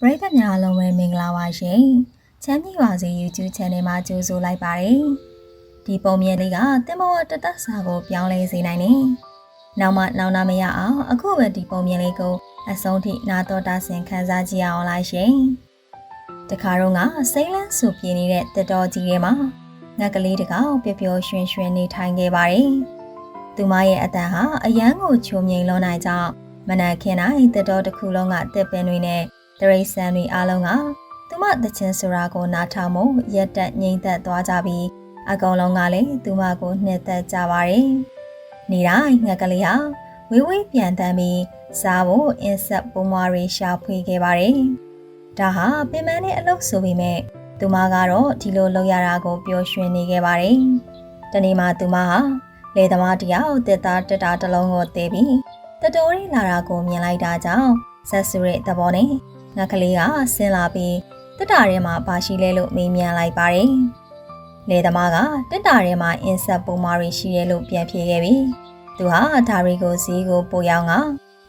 ပရိသတ်များအားလုံးပဲမင်္ဂလာပါရှင်။ချမ်းမြေပါစေ YouTube Channel မှာကြိုဆိုလိုက်ပါတယ်။ဒီပုံမြင်လေးကတင်မောတသက်စာကိုပြောင်းလဲစေနိုင်တယ်။နောက်မှနောက်နာမရအောင်အခုပဲဒီပုံမြင်လေးကိုအဆုံးထိနာတော်တာဆင်ခန်းစားကြည့်အောင်လားရှင်။တခါတော့ကစိမ့်လန်းဆူပြင်းနေတဲ့တတော်ကြီးထဲမှာငက်ကလေးတကောင်ပျော်ပျော်ရွှင်ရွှင်နေထိုင်ခဲ့ပါတယ်။သူမရဲ့အတန်ဟာအယမ်းကိုချုံမြိန်လွန်နိုင်ကြောင်းမနက်ခင်းတိုင်းတတော်တစ်ခုလုံးကတစ်ပင်တွေနဲ့ တရိษံတွေအားလုံးကသူမတချင်းဆိုတာကိုနားထောင်မှုရက်တက်ငိမ့်သက်သွားကြပြီးအကောင်လုံးကလည်းသူမကိုနှစ်သက်ကြပါတယ်။နေတိုင်းငှက်ကလေးဟာဝေးဝေးပြန်တမ်းပြီးစားဖို့အင်းဆက်ပုံမတွေရှာဖွေခဲ့ပါတယ်။ဒါဟာပင်မနဲ့အလုပ်ဆိုပေမဲ့သူမကတော့ဒီလိုလုပ်ရတာကိုပျော်ရွှင်နေခဲ့ပါတယ်။တနေ့မှသူမဟာလေသမားတယောက်တက်သားတက်တာတစ်လုံးကိုတဲပြီးတတော်ရီလာတာကိုမြင်လိုက်တာကြောင့်ဆက်စုရဲ့သဘောနဲ့ ငါကလေးကဆင်းလာပြီးတက်တာထဲမှာပါရှိလဲလို့မေးမြန်းလိုက်ပါတယ်။လေသမားကတက်တာထဲမှာအင်းဆက်ပုံမာတွေရှိရဲလို့ပြန်ဖြေခဲ့ပြီးသူဟာဒါတွေကိုဈေးကိုပို့ရောင်းက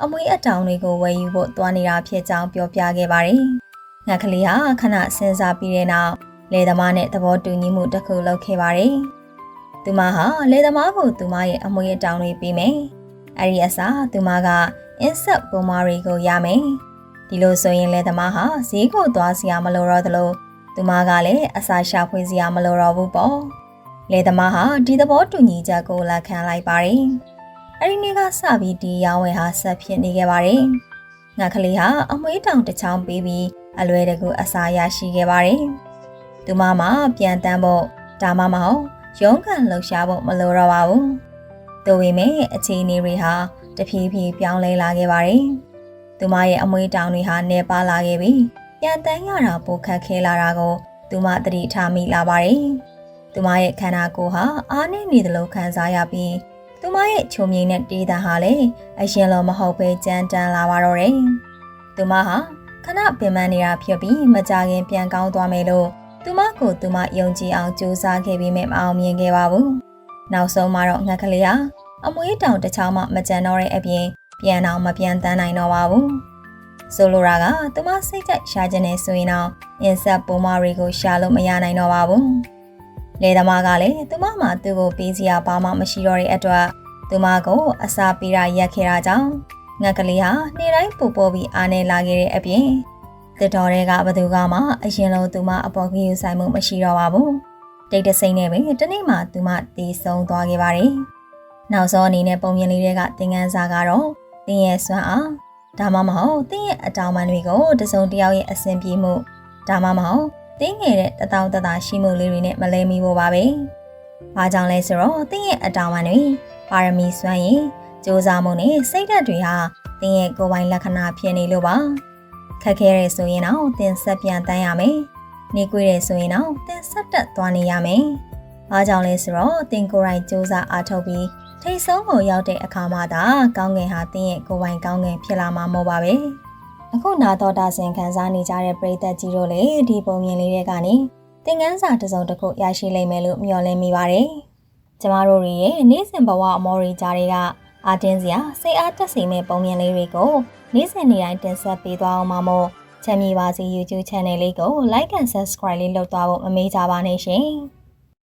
အမွေအတောင်တွေကိုဝယ်ယူဖို့သွားနေတာဖြစ်ကြောင်းပြောပြခဲ့ပါတယ်။ငါကလေးဟာခဏစဉ်းစားပြီးတဲ့နောက်လေသမားနဲ့သဘောတူညီမှုတစ်ခုလုပ်ခဲ့ပါတယ်။သူမဟာလေသမားကိုသူမရဲ့အမွေအတောင်တွေပေးမယ်။အဲဒီအစားသူမကအင်းဆက်ပုံမာတွေကိုရမယ်။ ဒီလိုဆိုရင်လေသမားဟာဈေးကိုသွားစရာမလိုတော့သလိုသူမကလည်းအစာရှာဖွေစရာမလိုတော့ဘူးပေါ့လေသမားဟာဒီသဘောတူညီချက်ကိုလက်ခံလိုက်ပါတယ်အဲ့ဒီနေ့ကစပြီးဒီရောင်းဝယ်ဟာဆက်ဖြစ်နေခဲ့ပါတယ်ငါကလေးဟာအမွေးတောင်တစ်ချောင်းပေးပြီးအလွယ်တကူအစာရရှိခဲ့ပါတယ်သူမမှပြန်တန်းဖို့ဒါမှမဟုတ်ရုံးကန်လှုပ်ရှားဖို့မလိုတော့ပါဘူးဒါပေမဲ့အခြေအနေတွေဟာတဖြည်းဖြည်းပြောင်းလဲလာခဲ့ပါတယ် သူမရဲ့အမွေးတောင်တွေဟာနေပါလာခဲ့ပြီးပြန်တန်းရတာပိုခက်ခဲလာတာကိုသူမသတိထားမိလာပါတယ်။သူမရဲ့ခန္ဓာကိုယ်ဟာအားနည်းနေသလိုခံစားရပြီးသူမရဲ့ချုံမြိန်တဲ့တေးသံဟာလည်းအရင်လိုမဟုတ်ပဲကြမ်းတမ်းလာပါတော့တယ်။သူမဟာခဏပင်ပန်းနေတာဖြစ်ပြီးမကြခင်ပြန်ကောင်းသွားမယ်လို့သူမကိုသူမယုံကြည်အောင်ကြိုးစားခဲ့ပြီးမှမအောင်မြင်ခဲ့ပါဘူး။နောက်ဆုံးမှာတော့ငှက်ကလေးဟာအမွေးတောင်တစ်ချောင်းမှမကြံတော့တဲ့အပြင် ပြန်တော့မပြန်တန်းနိုင်တော့ပါဘူးဆိုလိုတာကသူမစိတ်ကြိုက်ရှာခြင်းနဲ့ဆိုရင်တော့အင်ဆက်ပုံမတွေကိုရှာလို့မရနိုင်တော့ပါဘူးလေသမားကလည်းသူမမှသူ့ကိုပေးစရာဘာမှမရှိတော့တဲ့အတွက်သူမကိုအစာပေးတာရက်ခဲ့တာကြောင့်ငက်ကလေးဟာနေ့တိုင်းပူပေါ်ပြီးအားနေလာခဲ့တဲ့အပြင်တတော်တွေကဘသူကမှအရင်လုံးသူမအပေါ်ကြီးဆိုင်မှုမရှိတော့ပါဘူးတိတ်တဆိမ့်နဲ့ပဲတနေ့မှသူမတည်ဆုံးသွားခဲ့ပါတယ်နောက်ဆုံးအနေနဲ့ပုံမြင်လေးတွေကသင်ခန်းစာကတော့ တင်းရဲ့စွမ်းအားဒါမှမဟုတ်တင်းရဲ့အတောင်ပံတွေကိုတစုံတစ်ယောက်ရဲ့အဆင်ပြေမှုဒါမှမဟုတ်တင်းငယ်တဲ့တတောင်တတာရှိမှုလေးတွေနဲ့မလဲမိဖို့ပါပဲ။ဘာကြောင့်လဲဆိုတော့တင်းရဲ့အတောင်ပံတွေပါရမီစွမ်းရည်စူးစမ်းမှုနဲ့စိတ်ဓာတ်တွေဟာတင်းရဲ့ကိုယ်ပိုင်လက္ခဏာဖြစ်နေလို့ပါ။ခက်ခဲရဲဆိုရင်တော့တင်းဆက်ပြန်တန်းရမယ်။နေကွေးရဲဆိုရင်တော့တင်းဆက်တက်သွားနေရမယ်။ဘာကြောင့်လဲဆိုတော့တင်းကိုယ်တိုင်စူးစမ်းအားထုတ်ပြီး ထိတ်ဆုံးကိုရောက်တဲ့အခါမှသာကောင်းငင်ဟာတင်းရဲ့ကိုယ်ပိုင်ကောင်းငင်ဖြစ်လာမှာမဟုတ်ပါပဲအခုနာတော်တာဆင်ခံစားနေကြတဲ့ပရိသတ်ကြီးတို့လည်းဒီပုံမြင်လေးတွေကနေသင်ခန်းစာတစ်စုံတစ်ခုရရှိလိမ့်မယ်လို့မျှော်လင့်မိပါတယ်ကျမတို့ရဲ့နေ့စဉ်ဘဝအမော်ရီကြားတွေကအာတင်းစရာစိတ်အားတက်စေမဲ့ပုံမြင်လေးတွေကိုနေ့စဉ်နေ့တိုင်းတင်ဆက်ပေးသွားအောင်ပါမို့ချမ်းမြေပါစီ YouTube Channel လေးကို Like and Subscribe လေးလုပ်သွားဖို့မမေ့ကြပါနဲ့ရှင်။